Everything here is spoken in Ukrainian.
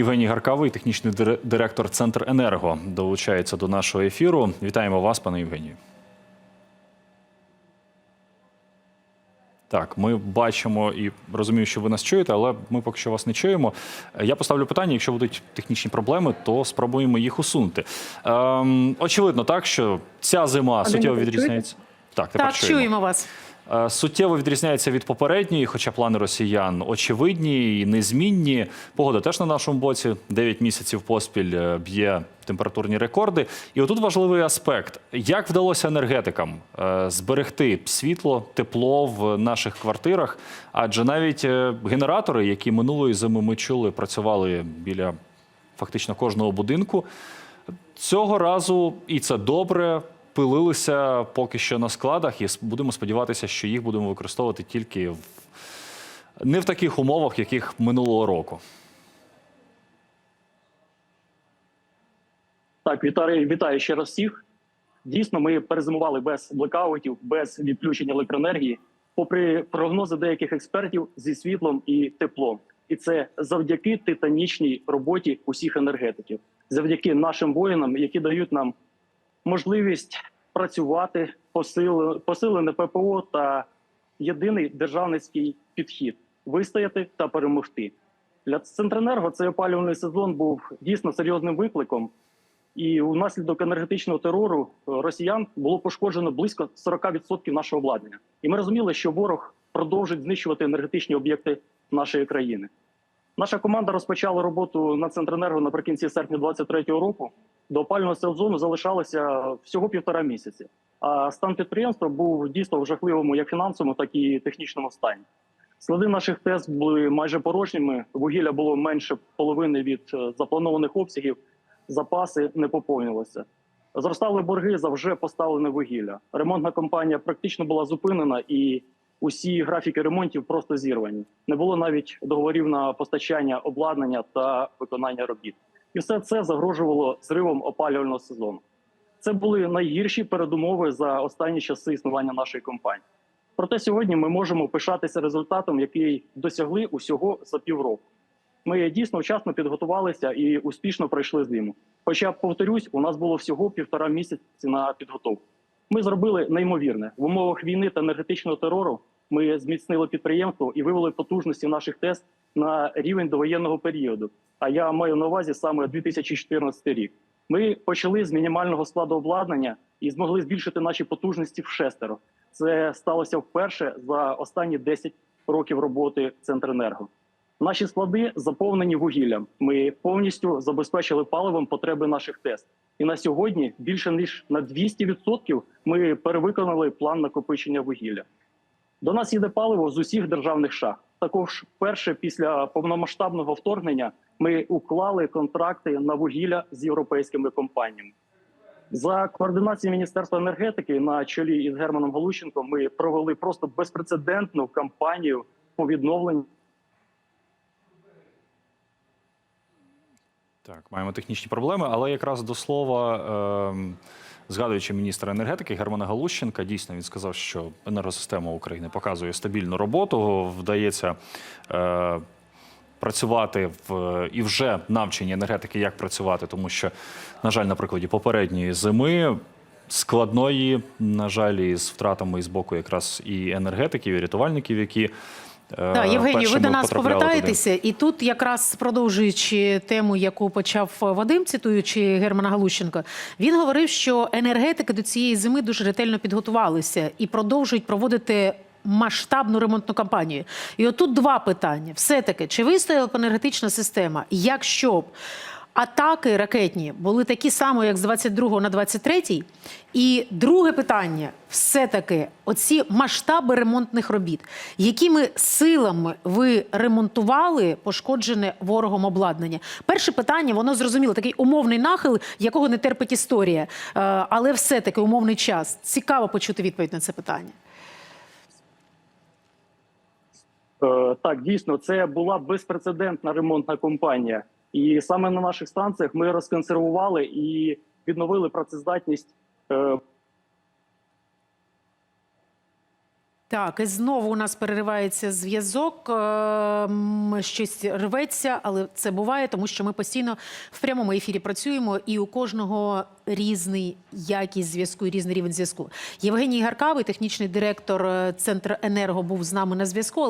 Євгеній Гаркавий, технічний директор Центр Енерго, долучається до нашого ефіру. Вітаємо вас, пане Євгенію. Так, ми бачимо і розумію, що ви нас чуєте, але ми поки що вас не чуємо. Я поставлю питання. Якщо будуть технічні проблеми, то спробуємо їх усунути. Ем, очевидно, так що ця зима суттєво відрізняється. Так, тепер Так, чуємо. чуємо вас. Е, Суттєво відрізняється від попередньої, хоча плани росіян очевидні і незмінні. Погода теж на нашому боці. 9 місяців поспіль е, б'є температурні рекорди. І отут важливий аспект: як вдалося енергетикам е, зберегти світло, тепло в наших квартирах? Адже навіть генератори, які минулої зими ми чули, працювали біля фактично кожного будинку. Цього разу, і це добре, пилилися поки що на складах, і будемо сподіватися, що їх будемо використовувати тільки в не в таких умовах, яких минулого року. Так, вітаю, вітаю ще раз всіх. Дійсно, ми перезимували без блекаутів, без відключення електроенергії, попри прогнози деяких експертів зі світлом і теплом. І це завдяки титанічній роботі усіх енергетиків, завдяки нашим воїнам, які дають нам можливість працювати, посилене ППО та єдиний державницький підхід вистояти та перемогти. Для Центренерго цей опалювальний сезон був дійсно серйозним викликом. І внаслідок енергетичного терору е, росіян було пошкоджено близько 40% нашого обладнання. І ми розуміли, що ворог продовжить знищувати енергетичні об'єкти нашої країни. Наша команда розпочала роботу на Центренерго наприкінці серпня 2023 року. До опального сезону залишалося всього півтора місяці. А стан підприємства був дійсно в жахливому як фінансовому, так і технічному стані. Склади наших тест були майже порожніми. Вугілля було менше половини від е, запланованих обсягів запаси не поповнювалися. Зростали борги за вже поставлене вугілля. Ремонтна компанія практично була зупинена, і усі графіки ремонтів просто зірвані. Не було навіть договорів на постачання обладнання та виконання робіт. І все це загрожувало зривом опалювального сезону. Це були найгірші передумови за останні часи існування нашої компанії. Проте сьогодні ми можемо пишатися результатом, який досягли усього за півроку. Ми дійсно вчасно підготувалися і успішно пройшли зиму. Хоча, повторюсь, у нас було всього півтора місяці на підготовку. Ми зробили неймовірне в умовах війни та енергетичного терору. Ми зміцнили підприємство і вивели потужності наших тест на рівень довоєнного періоду. А я маю на увазі саме 2014 рік. Ми почали з мінімального складу обладнання і змогли збільшити наші потужності в шестеро. Це сталося вперше за останні 10 років роботи Центренерго. Наші склади заповнені вугіллям. Ми повністю забезпечили паливом потреби наших тест. І на сьогодні більше ніж на 200% ми перевиконали план накопичення вугілля. До нас їде паливо з усіх державних шахт. Також перше після повномасштабного вторгнення ми уклали контракти на вугілля з європейськими компаніями. За координацією Міністерства енергетики на чолі із Германом Галущенком ми провели просто безпрецедентну кампанію по відновленню Так, маємо технічні проблеми, але якраз до слова, ем, згадуючи міністра енергетики Германа Галущенка, дійсно він сказав, що енергосистема України показує стабільну роботу, вдається. Е, Працювати в і вже навчені енергетики, як працювати, тому що, на жаль, на прикладі попередньої зими складної, на жаль, із втратами з боку якраз і енергетиків, і рятувальників, які е, Так, Євгенію, ви до нас повертаєтеся, туди. і тут, якраз продовжуючи тему, яку почав Вадим, цитуючи Германа Галущенка, він говорив, що енергетики до цієї зими дуже ретельно підготувалися і продовжують проводити. Масштабну ремонтну кампанію. І отут два питання: все-таки, чи вистояла б енергетична система, якщо б атаки ракетні були такі самі, як з 22 на 23? І друге питання: все-таки, оці масштаби ремонтних робіт, якими силами ви ремонтували пошкоджене ворогом обладнання? Перше питання, воно зрозуміло, такий умовний нахил, якого не терпить історія, Е, але все-таки умовний час. Цікаво почути відповідь на це питання. Е, Так, дійсно, це була безпрецедентна ремонтна компанія. І саме на наших станціях ми розконсервували і відновили працездатність е, Так, і знову у нас переривається зв'язок. ем, Щось рветься, але це буває, тому що ми постійно в прямому ефірі працюємо, і у кожного різний якість зв'язку і різний рівень зв'язку. Євгеній Гаркавий, технічний директор е, Центру енерго, був з нами на зв'язку.